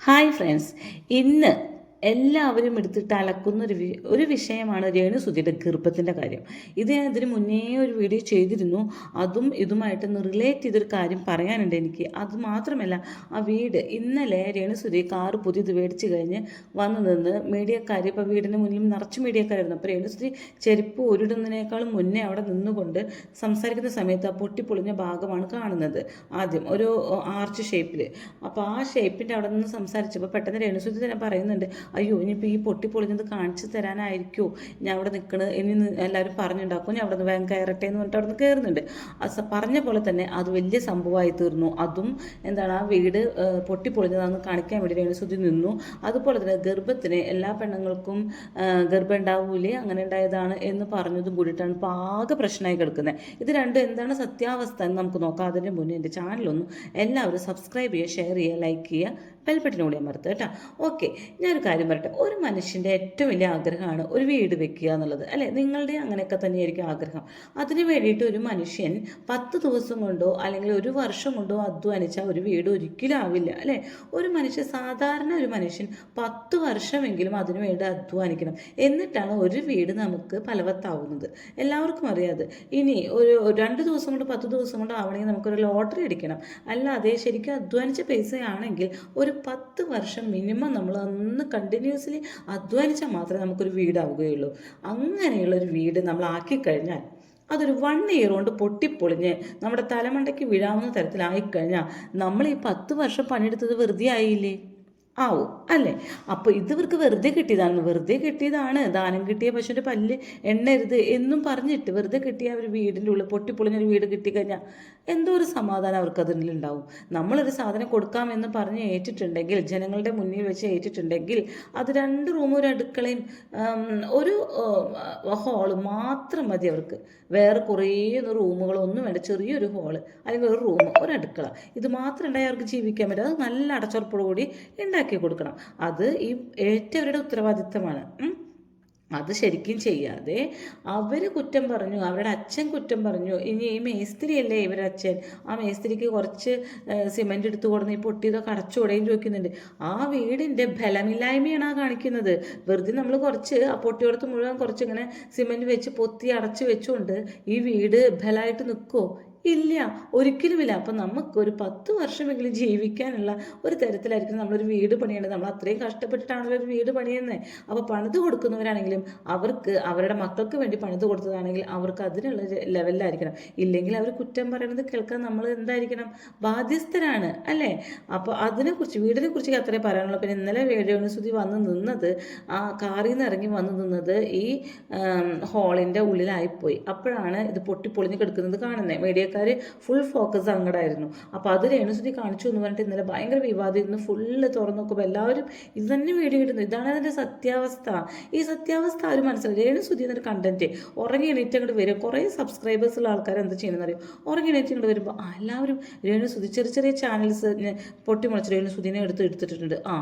Hi friends ഇന്ന് എല്ലാവരും എടുത്തിട്ട് അലക്കുന്ന ഒരു ഒരു വിഷയമാണ് രേണുസുതിയുടെ ഗർഭത്തിന്റെ കാര്യം. ഇത് ഞാൻ ഇതിന് മുന്നേ ഒരു വീഡിയോ ചെയ്തിരുന്നു. അതും ഇതുമായിട്ട് റിലേറ്റ് ചെയ്തൊരു കാര്യം പറയാനുണ്ട് എനിക്ക്. അത് മാത്രമല്ല ആ വീട് ഇന്നലെ രേണുസുതി കാറ് പുതിയത് മേടിച്ച് കഴിഞ്ഞ് വന്നു നിന്ന് മീഡിയക്കാർ ഇപ്പോൾ വീടിന് മുന്നിൽ നിറച്ച് മീഡിയക്കാരായിരുന്നു. അപ്പോൾ രേണുസുതി ചെരുപ്പ് ഒരിടുന്നതിനേക്കാളും മുന്നേ അവിടെ നിന്നുകൊണ്ട് സംസാരിക്കുന്ന സമയത്ത് ആ പൊട്ടിപ്പൊളിഞ്ഞ ഭാഗമാണ് കാണുന്നത് ആദ്യം. ഒരു ആർച്ച് ഷേപ്പിൽ അപ്പോൾ ആ ഷേപ്പിന്റെ അവിടെ നിന്ന് സംസാരിച്ചപ്പോൾ പെട്ടെന്ന് രേണുസുതി തന്നെ പറയുന്നുണ്ട് അയ്യോ ഇനിയിപ്പോൾ ഈ പൊട്ടി പൊട്ടിപ്പൊളിഞ്ഞത് കാണിച്ചു തരാനായിരിക്കുമോ ഞാൻ അവിടെ നിൽക്കണത് ഇനി എല്ലാവരും പറഞ്ഞുണ്ടാക്കും. ഞാൻ അവിടെ നിന്ന് വേഗം കയറട്ടെ എന്ന് പറഞ്ഞിട്ട് അവിടെ നിന്ന് കയറുന്നുണ്ട് അത് പറഞ്ഞ പോലെ തന്നെ അത് വലിയ സംഭവമായി തീർന്നു. അതും എന്താണ് ആ വീട് പൊട്ടി പൊട്ടിപ്പൊളിഞ്ഞതാണെന്ന് കാണിക്കാൻ വേണ്ടി രേണുസുതി നിന്നു. അതുപോലെ തന്നെ ഗർഭത്തിന് എല്ലാ പെണ്ണുങ്ങൾക്കും ഗർഭം ഉണ്ടാവൂലേ? അങ്ങനെ ഉണ്ടായതാണ് എന്ന് പറഞ്ഞതും കൂടിയിട്ടാണ് ഇപ്പോൾ ആകെ പ്രശ്നമായി കിടക്കുന്നത് ഇത് രണ്ടും എന്താണ് സത്യാവസ്ഥ എന്ന് നമുക്ക് നോക്കാം. അതിന്റെ മുന്നേ എന്റെ ചാനലൊന്നും എല്ലാവരും സബ്സ്ക്രൈബ് ചെയ്യുക ഷെയർ ചെയ്യുക ലൈക്ക് ചെയ്യുക. ബെൽബട്ടനും കൂടി അമർത്തുക കേട്ടോ ഓക്കെ ഞാനൊരു കാര്യം പറയട്ടെ. ഒരു മനുഷ്യന്റെ ഏറ്റവും വലിയ ആഗ്രഹമാണ് ഒരു വീട് വെക്കുക എന്നുള്ളത്. അല്ലേ? നിങ്ങളുടെ അങ്ങനെയൊക്കെ തന്നെയായിരിക്കും ആഗ്രഹം. അതിന് വേണ്ടിയിട്ട് ഒരു മനുഷ്യൻ പത്ത് ദിവസം കൊണ്ടോ അല്ലെങ്കിൽ ഒരു വർഷം കൊണ്ടോ അധ്വാനിച്ചാൽ ഒരു വീട് ഒരിക്കലും ആവില്ല. അല്ലേ? ഒരു മനുഷ്യൻ സാധാരണ ഒരു മനുഷ്യൻ പത്ത് വർഷമെങ്കിലും അതിനു വേണ്ടി അധ്വാനിക്കണം. എന്നിട്ടാണ് ഒരു വീട് നമുക്ക് ഫലവത്താവുന്നത്. എല്ലാവർക്കും അറിയാതെ. ഇനി ഒരു രണ്ട് ദിവസം കൊണ്ട് പത്ത് ദിവസം കൊണ്ട് ആവണമെങ്കിൽ നമുക്കൊരു ലോട്ടറി അടിക്കണം. അല്ലാതെ ശരിക്കും അധ്വാനിച്ച പൈസയാണെങ്കിൽ ഒരു പത്ത് വർഷം മിനിമം നമ്മൾ അന്ന് കണ്ടിന്യൂസ്ലി അധ്വാനിച്ചാൽ മാത്രമേ നമുക്കൊരു വീടാവുകയുള്ളൂ. അങ്ങനെയുള്ളൊരു വീട് നമ്മൾ ആക്കിക്കഴിഞ്ഞാൽ അതൊരു വൺ ഇയർ കൊണ്ട് പൊട്ടിപ്പൊളിഞ്ഞ് നമ്മുടെ തലമണ്ടയ്ക്ക് വീഴാവുന്ന തരത്തിലായിക്കഴിഞ്ഞാൽ നമ്മൾ ഈ പത്ത് വർഷം പണിയെടുത്തത് വെറുതെ ആയില്ലേ? ആവും അല്ലേ? അപ്പോൾ ഇത് ഇവർക്ക് വെറുതെ കിട്ടിയതാണ്. വെറുതെ കിട്ടിയതാണ്. ദാനം കിട്ടിയ പശുവിന്റെ പല്ല് എണ്ണരുത് എന്നും പറഞ്ഞിട്ട് വെറുതെ കിട്ടിയ ഒരു വീടിന്റെ ഉള്ളിൽ പൊട്ടിപ്പൊളിഞ്ഞൊരു വീട് കിട്ടിക്കഴിഞ്ഞാൽ എന്തോ ഒരു സമാധാനം അവർക്ക് അതിനുണ്ടാവും നമ്മളൊരു സാധനം കൊടുക്കാമെന്ന് പറഞ്ഞ് ഏറ്റിട്ടുണ്ടെങ്കിൽ ജനങ്ങളുടെ മുന്നിൽ വെച്ച് ഏറ്റിട്ടുണ്ടെങ്കിൽ അത് രണ്ട് റൂമും ഒരു അടുക്കളയും ഒരു ഹോൾ മാത്രം മതി അവർക്ക്. വേറെ കുറേ റൂമുകളൊന്നും വേണ്ട. ചെറിയൊരു ഹോൾ അല്ലെങ്കിൽ ഒരു റൂം ഒരു അടുക്കള. ഇത് മാത്രം അവർക്ക് ജീവിക്കാൻ പറ്റും. അത് നല്ല അടച്ചുറപ്പോടുകൂടി ഉണ്ടാക്കി കൊടുക്കണം. അത് ഈ ഏറ്റവരുടെ ഉത്തരവാദിത്തമാണ്. അത് ശരിക്കും ചെയ്യാതെ അവർ കുറ്റം പറഞ്ഞു അവരുടെ അച്ഛൻ കുറ്റം പറഞ്ഞു ഇനി ഈ മേസ്ത്രിയല്ലേ ഇവരുടെ അച്ഛൻ? ആ മേസ്ത്രിക്ക് കുറച്ച് സിമെന്റ് എടുത്ത് കൊടുന്ന് ഈ പൊട്ടിയതൊക്കെ അടച്ചുകൂടെയും ചോദിക്കുന്നുണ്ട്. ആ വീടിന്റെ ബലമില്ലായ്മയാണ് ആ കാണിക്കുന്നത്. വെറുതെ നമ്മൾ കുറച്ച് ആ പൊട്ടിയോടത്ത് മുഴുവൻ കുറച്ച് ഇങ്ങനെ സിമെന്റ് വെച്ച് പൊത്തി അടച്ച് വെച്ചുകൊണ്ട് ഈ വീട് ബലമായിട്ട് നിൽക്കുമോ ഇല്ല. ഒരിക്കലുമില്ല. അപ്പം നമുക്ക് ഒരു പത്ത് വർഷമെങ്കിലും ജീവിക്കാനുള്ള ഒരു തരത്തിലായിരിക്കും നമ്മളൊരു വീട് പണിയേണ്ടത്. നമ്മൾ അത്രയും കഷ്ടപ്പെട്ടിട്ടാണല്ലോ ഒരു വീട് പണിയുന്നത് അപ്പോൾ പണിത് കൊടുക്കുന്നവരാണെങ്കിലും അവർക്ക് അവരുടെ മക്കൾക്ക് വേണ്ടി പണിത് കൊടുത്തതാണെങ്കിൽ അവർക്ക് അതിനുള്ള ലെവലിലായിരിക്കണം. ഇല്ലെങ്കിൽ അവർ കുറ്റം പറയുന്നത് കേൾക്കാൻ നമ്മൾ എന്തായിരിക്കണം? ബാധ്യസ്ഥരാണ് അല്ലേ? അപ്പോൾ അതിനെക്കുറിച്ച് വീടിനെ കുറിച്ച് അത്രേ പറയാനുള്ളൂ. പിന്നെ ഇന്നലെ വേഴോനുസുതി വന്ന് നിന്നത് ആ കാറിൽ നിന്ന് ഇറങ്ങി വന്ന് നിന്നത് ഈ ഹാളിന്റെ ഉള്ളിലായിപ്പോയി. അപ്പോഴാണ് ഇത് പൊട്ടിപ്പൊളിഞ്ഞ് കിടക്കുന്നത് കാണുന്നത് മീഡിയക്കാർ ഫുൾ ഫോക്കസ് അങ്ങടായിരുന്നു അപ്പോൾ അത് രേണുസുതി കാണിച്ചു എന്ന് പറഞ്ഞിട്ട് ഇന്നലെ ഭയങ്കര വിവാദം ഇന്ന് ഫുള്ള് തുറന്നു നോക്കുമ്പോൾ എല്ലാവരും ഇത് തന്നെ വീഡിയോ ഇടുന്നു ഇതാണ് അതിന്റെ സത്യാവസ്ഥ. ഈ സത്യാവസ്ഥ ആരും മനസ്സിലായി രേണുസുതി എന്നൊരു കണ്ടന്റ് ഉറങ്ങി എണീറ്റ് അങ്ങോട്ട് വരും. കുറേ സബ്സ്ക്രൈബേഴ്സ് ഉള്ള ആൾക്കാർ എന്താ ചെയ്യണമെന്ന് അറിയും ഉറങ്ങി എണീറ്റ് ഇങ്ങോട്ട് വരുമ്പോൾ എല്ലാവരും രേണുസുതി ചെറിയ ചെറിയ ചാനൽസ് പൊട്ടിമുളച്ച് രേണുസുതിനെ എടുത്ത് എടുത്തിട്ടുണ്ട് ആ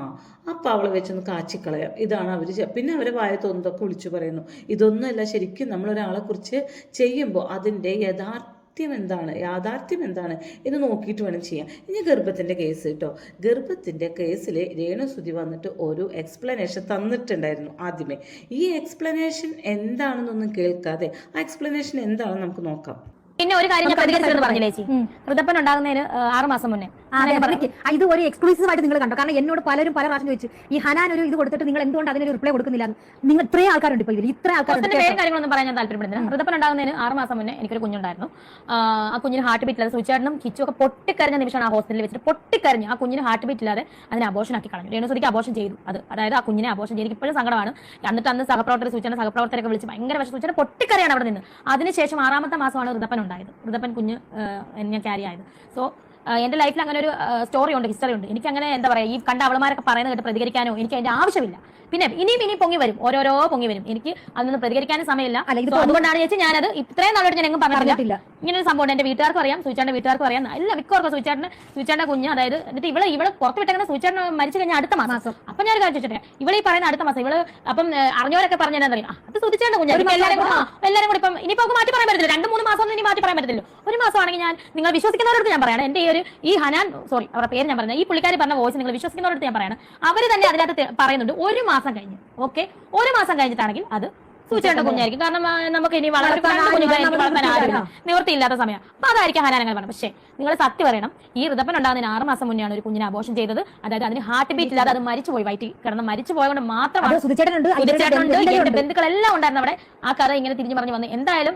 അപ്പോൾ അവളെ വെച്ചൊന്ന് കാച്ചിക്കളയാം. ഇതാണ് അവർ പിന്നെ അവരെ വായ തോന്നുന്നതൊക്കെ വിളിച്ചു പറയുന്നു. ഇതൊന്നുമല്ല ശരിക്കും നമ്മളൊരാളെ കുറിച്ച് ചെയ്യുമ്പോൾ അതിന്റെ യഥാർത്ഥം എന്താണ്? യാഥാർത്ഥ്യം എന്താണ്? എന്ന് നോക്കിയിട്ട് വേണം ചെയ്യാൻ. ഇനി ഗർഭത്തിന്റെ കേസ് കേട്ടോ ഗർഭത്തിന്റെ കേസിൽ രേണുസുതി വന്നിട്ട് ഒരു എക്സ്പ്ലനേഷൻ തന്നിട്ടുണ്ടായിരുന്നു ആദ്യമേ. ഈ എക്സ്പ്ലനേഷൻ എന്താണെന്നൊന്നും കേൾക്കാതെ ആ എക്സ്പ്ലനേഷൻ എന്താണെന്ന് നമുക്ക് നോക്കാം. പിന്നെ ഒരു കാര്യം ഞാൻ പ്രതികരിച്ചത് പറഞ്ഞില്ലേ ചേച്ചി? ഋതപ്പൻ ഉണ്ടാകുന്നതിന് ആറ് മാസം മുന്നേ. ഇത് ഒരു എക്സ്ക്ലൂസീവ് ആയിട്ട് നിങ്ങൾ കണ്ടോ? കാരണം എന്നോട് പലരും പല പ്രാവശ്യം ചോദിച്ചു ഈ ഹനാൻ ഒരു ഇത് കൊടുത്തിട്ട് നിങ്ങൾ എന്തുകൊണ്ട് അതിനൊരു റിപ്ലൈ കൊടുക്കുന്നില്ല നിങ്ങൾ ഇത്രയും ആൾക്കാരുണ്ട് ഇപ്പൊ ഇതിൽ ഇത്ര ആൾക്കാരുണ്ട് കാര്യങ്ങളൊന്നും പറയാൻ ഞാൻ താല്പര്യപ്പെടുന്നില്ല. ഋതപ്പൻ ഉണ്ടാകുന്നതിന് ആറ് മാസം മുന്നേ എനിക്കൊരു കുഞ്ഞുണ്ടായിരുന്നു. ആ, കുഞ്ഞിന് ഹാർട്ട് ബീറ്റ് ഇല്ലാതെ സുചേട്ടനും കിച്ചു ഒക്കെ പൊട്ടിക്കരഞ്ഞ നിമിഷമാണ് ആ ഹോസ്പിറ്റലിൽ വെച്ചിട്ട് പൊട്ടിക്കരഞ്ഞു ആ കുഞ്ഞിന് ഹാർട്ട് ബീറ്റ് ഇല്ലാതെ അതിനെ അബോഷൻ ആക്കി കളഞ്ഞു. രേണുസുതിക്ക് അബോഷൻ ചെയ്തു. അത് അതായത് ആ കുഞ്ഞിനെ അബോഷൻ ചെയ്തു ഇപ്പോഴും സങ്കടമാണ്. എന്നിട്ട് അന്ന് സഹപ്രവർത്തകർ സൂചന സഹപ്രവർത്തകരൊക്കെ വിളിച്ച് ഭയങ്കര വിഷം സൂചന പൊട്ടിക്കരയാണ് അവിടെ നിന്ന്. അതിനുശേഷം ആറാമത്തെ മാസമാണ് ഋതപ്പൻ ഉണ്ടായത്. വൃതപ്പൻ കുഞ്ഞ് എന്നെ ഞാൻ ക്യാരി ആയത്. സോ എന്റെ ലൈഫിൽ അങ്ങനെ ഒരു സ്റ്റോറി ഉണ്ട് ഹിസ്റ്ററി ഉണ്ട്. എനിക്ക് അങ്ങനെ എന്താ പറയാ ഈ കണ്ട അവളമാരൊക്കെ പറയുന്നത് കേട്ട് പ്രതികരിക്കാനോ എനിക്ക് അതിന്റെ ആവശ്യമില്ല. പിന്നെ ഇനിയും ഇനി പൊങ്ങി വരും ഓരോരോ പൊങ്ങി വരും. എനിക്ക് അതിനൊന്ന് പ്രതികരിക്കാനും സമയമില്ല. അതുകൊണ്ടാണ് ചേച്ചി ഞാനത് ഇത്രയും നാളോട്ട് ഞാൻ എങ്ങും പറഞ്ഞിട്ടില്ല. ഇങ്ങനെ ഒരു സംഭവം എന്റെ വീട്ടുകാർക്കും അറിയാം സൂചാന്റെ വീട്ടുകാർക്കും അറിയാം. എല്ലാ മിക്കവർക്കും സൂചാട്ടിന് സൂചാന്റെ കുഞ്ഞ് അതായത് എന്നിട്ട് ഇവൾ ഇവിടെ പുറത്ത് വിട്ടേക്കുന്ന സൂചാട്ടിന് മരിച്ചു കഴിഞ്ഞാൽ അടുത്ത മാസം. അപ്പൊ ഞാൻ കാര്യം ചോദിച്ചിട്ടെ ഇവിടെ ഈ പറയുന്ന അടുത്ത മാസം ഇവൾ അപ്പം അറിഞ്ഞവരൊക്കെ അറിയാം? അത് സൂചിച്ചാണ്ട് കുഞ്ഞ്. എല്ലാവരും എല്ലാവരും കൂടി ഇപ്പം ഇനിയിപ്പോ മാറ്റി പറയാൻ പറ്റില്ല രണ്ട് മൂന്ന് മാസം ഇനി മാറ്റി പറയാൻ പറ്റില്ല ഒരു മാസമാണെങ്കിൽ ഞാൻ നിങ്ങൾ വിശ്വസിക്കുന്നവരോട് ഞാൻ പറയാണ്. എന്റെ ഈ ഒരു ഈ ഹനാൻ സോറി അവരുടെ പേര് ഞാൻ പറഞ്ഞത് ഈ പുള്ളിക്കാരി പറഞ്ഞ വോയിസ് നിങ്ങൾ വിശ്വസിക്കുന്നവരോട് ഞാൻ പറയാണ്. അവർ തന്നെ അതിനകത്ത് പറയുന്നുണ്ട്. ഒരു മാസം കഴിഞ്ഞ് ഓക്കെ? ഒരു മാസം കഴിഞ്ഞിട്ടാണെങ്കിൽ അത് സൂചിയുടെ കുഞ്ഞായിരിക്കും. കാരണം നമുക്ക് ഇനി വളരെ വളർത്താൻ രണ്ട് കുഞ്ഞുങ്ങളെ ആരുമില്ല, എനിക്ക് വളർത്താൻ ആരും നിവൃത്തിയില്ലാത്ത സമയം. അപ്പൊ അതായിരിക്കും ഹനാനങ്ങൾ പറഞ്ഞത്. പക്ഷേ നിങ്ങൾ സത്യം പറയണം ഈ ഋതപ്പൻ ഉണ്ടാകുന്നതിന് ആറ് മാസം മുന്നെയാണ് ഒരു കുഞ്ഞിനെ ആഘോഷം ചെയ്തത്. അതായത് അതിന് ഹാർട്ട് ബീറ്റ് ഇല്ലാതെ അത് മരിച്ചു പോയി വയറ്റിൽ കിടന്ന് മരിച്ചു പോയതുകൊണ്ട് മാത്രമാണ് സുധിച്ചേട്ടനുണ്ട്? ബന്ധുക്കളെല്ലാം ഉണ്ടായിരുന്നു അവിടെ. ആ കഥ ഇങ്ങനെ തിരിഞ്ഞു പറഞ്ഞു വന്നു. എന്തായാലും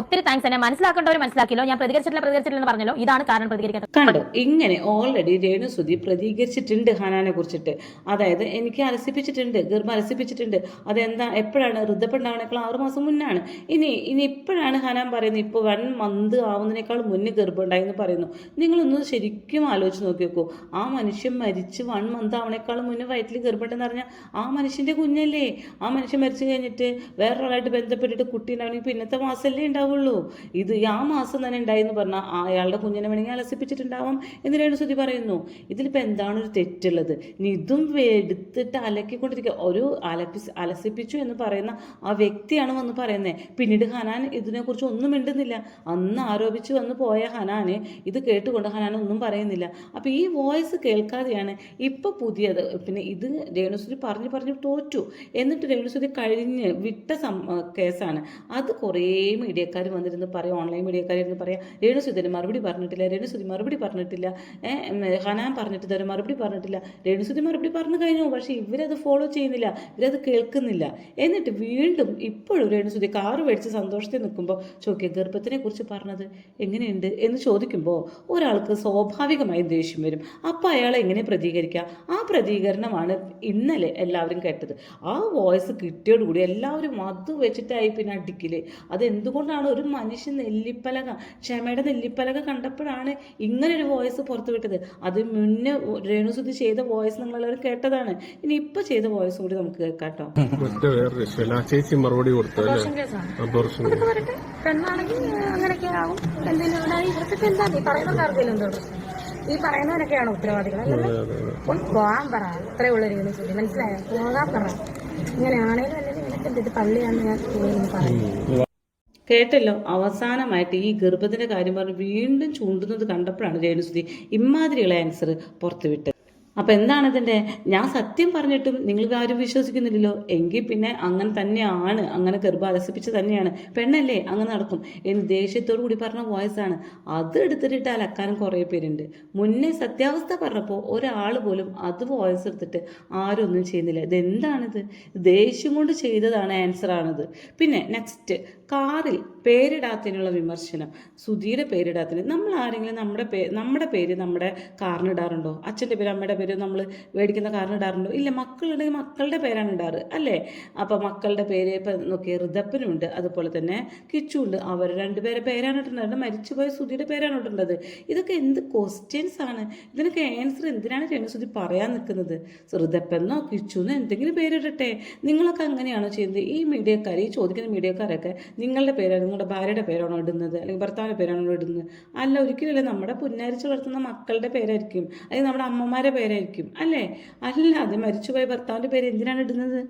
ഒത്തിരി താങ്ക്സ് എന്നെ മനസ്സിലാക്കേണ്ടവർ മനസ്സിലാക്കിയല്ലോ. ഞാൻ പ്രതികരിച്ചിട്ടില്ല പ്രതികരിച്ചിട്ടില്ല എന്ന് പറഞ്ഞല്ലോ. ഇതാണ് കാരണം പ്രതികരിക്കാത്തത്. കണ്ടു? ഇങ്ങനെ ഓൾറെഡി രേണുസുതി പ്രതികരിച്ചിട്ടുണ്ട് ഹനാനെ കുറിച്ചിട്ട്. അതായത് എനിക്ക് അലസിപ്പിച്ചിട്ടുണ്ട് ഗർഭം അലസിപ്പിച്ചിട്ടുണ്ട്. അതെന്താ? എപ്പോഴാണ് ഋതപ്പുണ്ടാവണേക്കാൾ ആറ് മാസം മുന്നാണ്. ഇനി ഇനി ഇപ്പോഴാണ് ഹനാൻ പറയുന്നത് ഇപ്പോൾ വൺ മന്ത് ആവുന്നതിനേക്കാൾ മുന്നേ ഗർഭമുണ്ടായി എന്ന് പറയുന്നു. നിങ്ങളൊന്ന് ശരിക്കും ആലോചിച്ച് നോക്കി നോക്കൂ ആ മനുഷ്യൻ മരിച്ച് വൺ മന്ത് ആവണേക്കാൾ മുന്നേ വയറ്റിൽ ഗർഭമുണ്ടെന്ന് പറഞ്ഞാൽ ആ മനുഷ്യന്റെ കുഞ്ഞല്ലേ? ആ മനുഷ്യൻ മരിച്ചു കഴിഞ്ഞിട്ട് വേറൊരാളായിട്ട് ബന്ധപ്പെട്ടിട്ട് കുട്ടി ഉണ്ടാവണമെങ്കിൽ പിന്നത്തെ മാസമല്ലേ ഉണ്ടാവുള്ളൂ. ഇത് ആ മാസം തന്നെ ഉണ്ടായി എന്ന് പറഞ്ഞാൽ അയാളുടെ കുഞ്ഞിനെ വേണമെങ്കിൽ അലസിപ്പിച്ചിട്ടുണ്ടാവാം എന്ന് രേണുസുതി പറയുന്നു. ഇതിലിപ്പോൾ എന്താണ് ഒരു തെറ്റുള്ളത്? ഇതും എടുത്തിട്ട് അലക്കിക്കൊണ്ടിരിക്കുക ഒരു അലപ്പി അലസിപ്പിച്ചു എന്ന് പറയുന്ന ആ വ്യക്തിയാണ് വന്ന് പറയുന്നത് പിന്നീട് ഹനാൻ ഇതിനെക്കുറിച്ച് ഒന്നും മിണ്ടുന്നില്ല. അന്ന് ആരോപിച്ച് വന്ന് പോയ ഹനാന് ഇത് കേട്ടുകൊണ്ട് ഹനാൻ ഒന്നും പറയുന്നില്ല. അപ്പോൾ ഈ വോയിസ് കേൾക്കാതെയാണ് ഇപ്പോൾ പുതിയത്. പിന്നെ ഇത് രേണുസുതി പറഞ്ഞു പറഞ്ഞു തോറ്റു. എന്നിട്ട് രേണുസുതി കഴിഞ്ഞ് വിട്ട സം കേസാണ്. അത് കുറേ മീഡിയക്കാർ വന്നിരുന്ന് പറയും ഓൺലൈൻ മീഡിയക്കാരിരുന്ന് പറയാം രേണുസുതിന് മറുപടി പറഞ്ഞിട്ടില്ല രേണുസുതി മറുപടി പറഞ്ഞിട്ടില്ല. ഹനാൻ പറഞ്ഞിട്ട് തരും മറുപടി പറഞ്ഞിട്ടില്ല. രേണുസുതി മറുപടി പറഞ്ഞു കഴിഞ്ഞു. പക്ഷേ ഇവരത് ഫോളോ ചെയ്യുന്നില്ല. ഇവരത് കേൾക്കുന്നില്ല. എന്നിട്ട് വീണ്ടും ഇപ്പോഴും ഇപ്പോഴും രേണുസുതി കാറ് മേടിച്ച് സന്തോഷത്തിൽ നിൽക്കുമ്പോൾ ചോദിക്കുക ഗർഭത്തിനെ കുറിച്ച് പറഞ്ഞത് എങ്ങനെയുണ്ട്? എന്ന് ചോദിക്കുമ്പോൾ ഒരാൾക്ക് സ്വാഭാവികമായി ദേഷ്യം വരും. അപ്പോൾ അയാൾ എങ്ങനെ പ്രതികരിക്കുക ആ പ്രതികരണമാണ് ഇന്നലെ എല്ലാവരും കേട്ടത്. ആ വോയിസ് കിട്ടിയോടുകൂടി എല്ലാവരും അത് വെച്ചിട്ടായി പിന്നെ അടിക്കൽ. അതെന്തുകൊണ്ടാണ് ഒരു മനുഷ്യൻ നെല്ലിപ്പലക ക്ഷമയുടെ നെല്ലിപ്പലക കണ്ടപ്പോഴാണ് ഇങ്ങനെ ഒരു വോയിസ് പുറത്തു വിട്ടത്. അത് മുന്നേ രേണുസുതി ചെയ്ത വോയിസ് നിങ്ങളെല്ലാവരും കേട്ടതാണ്. ഇനി ഇപ്പൊ ചെയ്ത വോയിസ് കൂടി നമുക്ക് കേൾക്കാം കേട്ടോ. ചേച്ചി മറുപടി കൊടുത്തു അല്ലേ? അബോർഷൻ പെണ്ണാണെങ്കിൽ അങ്ങനെയൊക്കെ ആവും. എന്തെങ്കിലും ഇവിടെ ഇവർക്കൊക്കെ എന്താ ഈ പറയുന്ന ആർക്കെങ്കിലും ഈ പറയുന്നവരൊക്കെയാണ് ഉത്തരവാദികൾ പോകാൻ പറ. അത്രേ ഉള്ളൊരു യൂണിവേഴ്സിറ്റി മനസ്സിലായോ? പോകാൻ പറ. ഇങ്ങനെയാണെങ്കിൽ അല്ലെങ്കിൽ നിനക്ക് എന്തിട്ട് പള്ളിയാണെന്ന് ഞാൻ കേട്ടല്ലോ? അവസാനമായിട്ട് ഈ ഗർഭത്തിന്റെ കാര്യം പറഞ്ഞ് വീണ്ടും ചൂണ്ടുന്നത് കണ്ടപ്പോഴാണ് രേണുസുതി ഇമാതിരിയുള്ള ആൻസർ പുറത്തുവിട്ടത്. അപ്പം എന്താണ് ഇതിന്റെ ഞാൻ സത്യം പറഞ്ഞിട്ടും നിങ്ങൾ ആരും വിശ്വസിക്കുന്നില്ലല്ലോ. എങ്കിൽ പിന്നെ അങ്ങനെ തന്നെയാണ്. അങ്ങനെ ഗർഭം അലസിപ്പിച്ച് തന്നെയാണ്. പെണ്ണല്ലേ? അങ്ങനെ നടക്കും. എന്ന് ദേഷ്യത്തോടു കൂടി പറഞ്ഞ ആണ്. അത് എടുത്തിട്ട് അലക്കാനും കുറേ പേരുണ്ട്. മുന്നേ സത്യാവസ്ഥ പറഞ്ഞപ്പോൾ ഒരാൾ പോലും അത് വോയിസ് എടുത്തിട്ട് ആരും ഒന്നും ചെയ്യുന്നില്ല. ഇതെന്താണിത് ദേഷ്യം കൊണ്ട് ചെയ്തതാണ് ആൻസർ ആണത്. പിന്നെ നെക്സ്റ്റ് കാറിൽ പേരിടാത്തതിനുള്ള വിമർശനം. സുധിയുടെ പേരിടാത്തതിന്. നമ്മൾ ആരെങ്കിലും നമ്മുടെ പേ നമ്മുടെ പേര് നമ്മുടെ കാറിനിടാറുണ്ടോ അച്ഛന്റെ പേര് അമ്മയുടെ പേര് നമ്മൾ മേടിക്കുന്ന കാറിന് ഇടാറുണ്ടോ? ഇല്ല മക്കളുണ്ടെങ്കിൽ മക്കളുടെ പേരാണ് ഇടാറ് അല്ലേ? അപ്പോൾ മക്കളുടെ പേര് ഇപ്പം നോക്കി ഋതപ്പനുണ്ട് അതുപോലെ തന്നെ കിച്ചു ഉണ്ട് അവർ രണ്ടുപേരെ പേരാണ് ഇട്ടിട്ടുള്ളത് മരിച്ചുപോയ സുധിയുടെ പേരാണ് ഇട്ടിട്ടുണ്ടത് ഇതൊക്കെ എന്ത് ക്വസ്റ്റ്യൻസ് ആണ്? ഇതിനൊക്കെ ആൻസർ എന്തിനാണ് രേണുസുതി പറയാൻ നിൽക്കുന്നത്? ഋതപ്പെന്നോ കിച്ചുന്നോ എന്തെങ്കിലും പേരിടട്ടെ. നിങ്ങളൊക്കെ അങ്ങനെയാണോ ചെയ്യുന്നത്? ഈ മീഡിയക്കാർ ഈ ചോദിക്കുന്ന മീഡിയക്കാരൊക്കെ നിങ്ങളുടെ പേരാണ് നിങ്ങളുടെ ഭാര്യയുടെ പേരാണോ ഇടുന്നത്? അല്ലെങ്കിൽ ഭർത്താവിന്റെ പേരാണോ ഇടുന്നത്? അല്ല ഒരിക്കലും നമ്മുടെ പുന്നാരിച്ച് വളർത്തുന്ന മക്കളുടെ പേരായിരിക്കും. അല്ലെങ്കിൽ നമ്മുടെ അമ്മമാരുടെ പേരായിരിക്കും. അല്ലേ അല്ല? അത് മരിച്ചുപോയ ഭർത്താവിന്റെ പേര് എന്തിനാണ് ഇടുന്നത്?